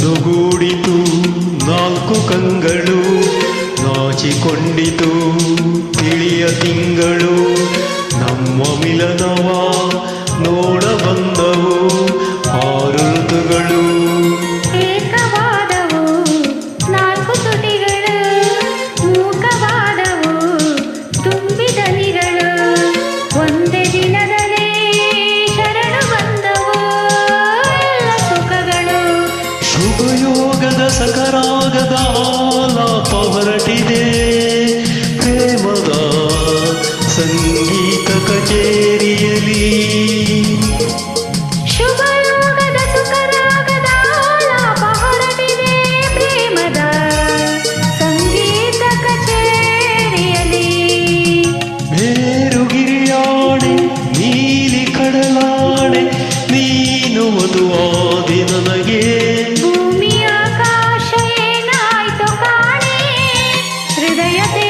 ಒಂದು ಗೂಡಿತು ನಾಲ್ಕು ಕಂಗಳು ನಾಚಿಕೊಂಡಿತು ತಿಳಿಯ ತಿಂಗಳು. ನಮ್ಮ ಮಿಲನವ ಸಕರಾಗದ ಹೊರಟಿದೆ ಪ್ರೇಮದ ಸಂಗೀತ ಕಚೇರಿ जय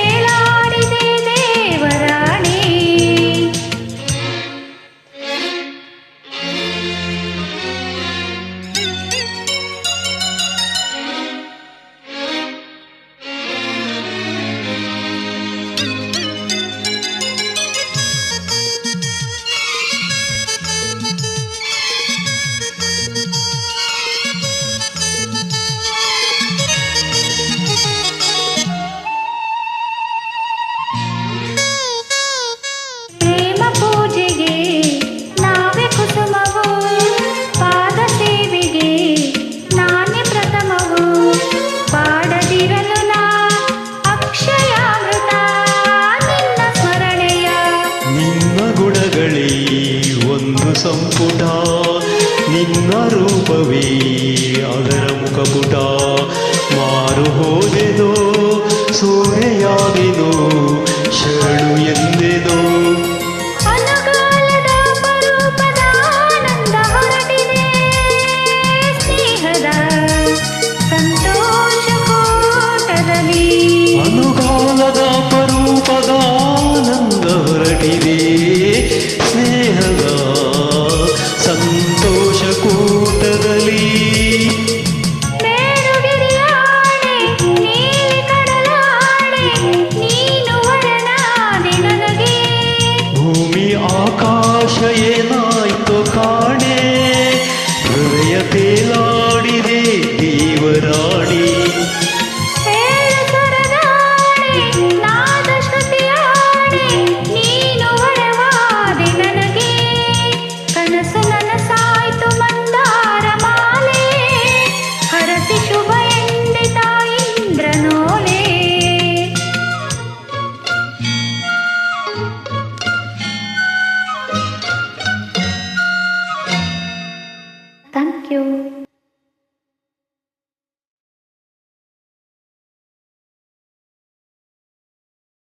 ರೂಪವೇ ಅದರ ಮುಖಪುಟ ಮಾರು ಹೋದೆನೋ ಸೋರೆಯಾದೆನೋ ಶರಣು ಎಂದೇ you